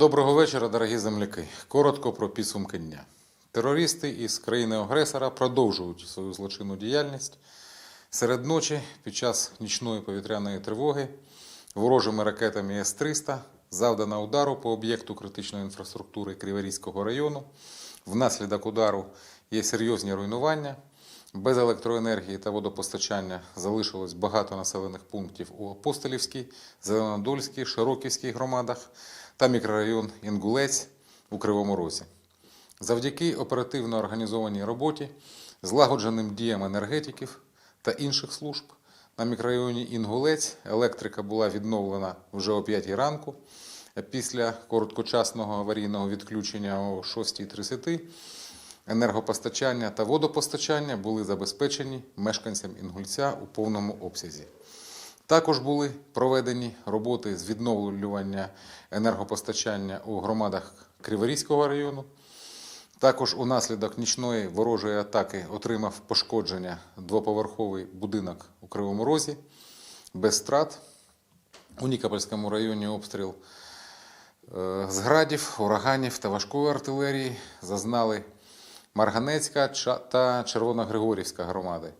Доброго вечора, дорогі земляки. Коротко про підсумки дня. Терористи із країни-агресора продовжують свою злочинну діяльність. Серед ночі, під час нічної повітряної тривоги, ворожими ракетами С-300 завдано удару по об'єкту критичної інфраструктури Криворізького району. Внаслідок удару є серйозні руйнування. Без електроенергії та водопостачання залишилось багато населених пунктів у Апостолівській, Зеленодольській, Широківській громадах та мікрорайон Інгулець у Кривому Розі. Завдяки оперативно організованій роботі, злагодженим діям енергетиків та інших служб на мікрорайоні Інгулець електрика була відновлена вже о 5 ранку. Після короткочасного аварійного відключення о 6.30 енергопостачання та водопостачання були забезпечені мешканцям Інгульця у повному обсязі. Також були проведені роботи з відновлювання енергопостачання у громадах Криворізького району. Також унаслідок нічної ворожої атаки отримав пошкодження двоповерховий будинок у Кривому Розі без страт. У Нікопольському районі обстріл е, з градів, ураганів та важкої артилерії зазнали Марганецька та Червоногригорівська громади.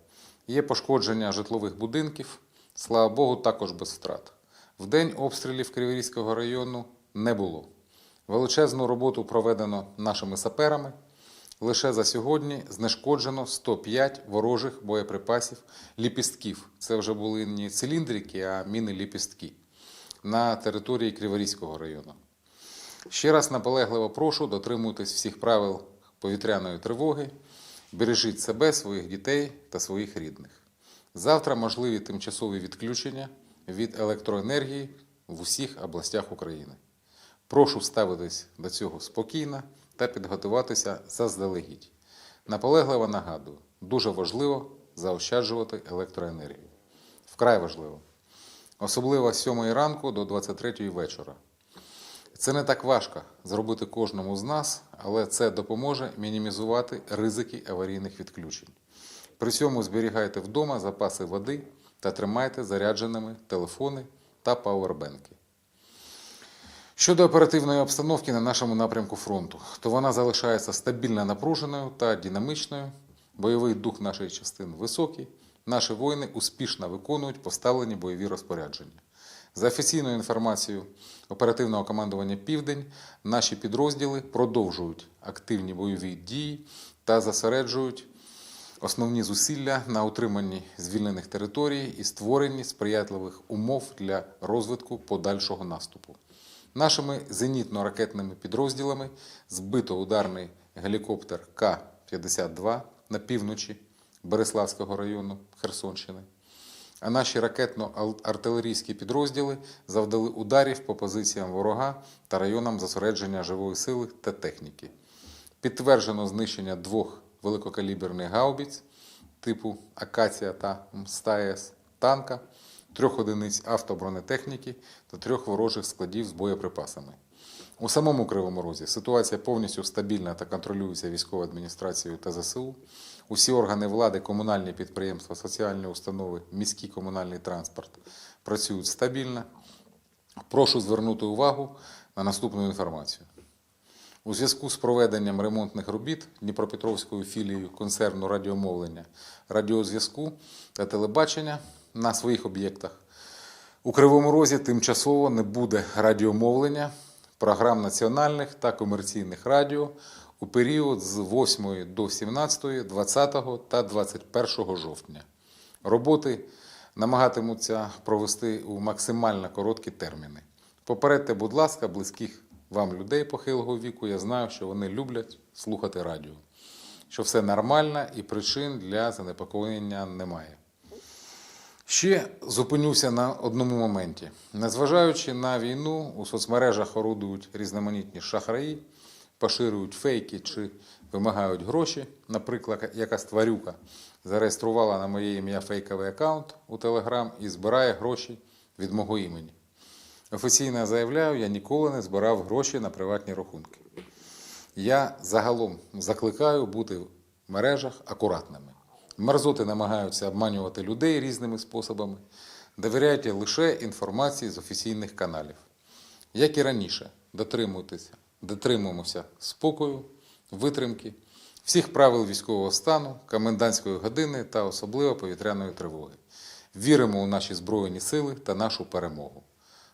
Є пошкодження житлових будинків, слава Богу, також без втрат. Вдень обстрілів Криворізького району не було. Величезну роботу проведено нашими саперами. Лише за сьогодні знешкоджено 105 ворожих боєприпасів ліпістків. Це вже були не циліндрики, а міни-ліпістки на території Криворізького району. Ще раз наполегливо прошу дотримуйтесь всіх правил повітряної тривоги, бережіть себе, своїх дітей та своїх рідних. Завтра можливі тимчасові відключення від електроенергії в усіх областях України. Прошу ставитись до цього спокійно та підготуватися заздалегідь. Наполегливо нагадую, дуже важливо заощаджувати електроенергію. Вкрай важливо. Особливо з 7 ранку до 23 вечора. Це не так важко зробити кожному з нас, але це допоможе мінімізувати ризики аварійних відключень. При цьому зберігайте вдома запаси води та тримайте зарядженими телефони та пауербенки. Щодо оперативної обстановки на нашому напрямку фронту, то вона залишається стабільно напруженою та динамічною. Бойовий дух нашої частини високий. Наші воїни успішно виконують поставлені бойові розпорядження. За офіційною інформацією оперативного командування Південь, наші підрозділи продовжують активні бойові дії та зосереджують основні зусилля на утриманні звільнених територій і створенні сприятливих умов для розвитку подальшого наступу. Нашими зенітно-ракетними підрозділами збито ударний гелікоптер К-52 на півночі Береславського району Херсонщини. А наші ракетно-артилерійські підрозділи завдали ударів по позиціям ворога та районам зосередження живої сили та техніки. Підтверджено знищення двох великокаліберних гаубиць типу Акація та МСТАЕС танка, трьох одиниць автобронетехніки та трьох ворожих складів з боєприпасами. У самому Кривому Розі ситуація повністю стабільна та контролюється військовою адміністрацією та ЗСУ. Усі органи влади, комунальні підприємства, соціальні установи, міський комунальний транспорт працюють стабільно. Прошу звернути увагу на наступну інформацію. У зв'язку з проведенням ремонтних робіт Дніпропетровською філією концерну радіомовлення, радіозв'язку та телебачення на своїх об'єктах у Кривому Розі тимчасово не буде радіомовлення програм національних та комерційних радіо у період з 8 до 17, 20 та 21 жовтня. Роботи намагатимуться провести у максимально короткі терміни. Попередьте, будь ласка, близьких вам людей похилого віку. Я знаю, що вони люблять слухати радіо, що все нормально і причин для занепокоєння немає. Ще зупинюся на одному моменті. Незважаючи на війну, у соцмережах орудують різноманітні шахраї, поширюють фейки чи вимагають гроші. Наприклад, якась тварюка зареєструвала на моє ім'я фейковий аккаунт у Телеграм і збирає гроші від мого імені. Офіційно заявляю, я ніколи не збирав гроші на приватні рахунки. Я загалом закликаю бути в мережах акуратними. Мерзоти намагаються обманювати людей різними способами. Довіряйте лише інформації з офіційних каналів. Як і раніше, дотримуйтеся, дотримуємося спокою, витримки, всіх правил військового стану, комендантської години та особливо повітряної тривоги. Віримо у наші Збройні сили та нашу перемогу.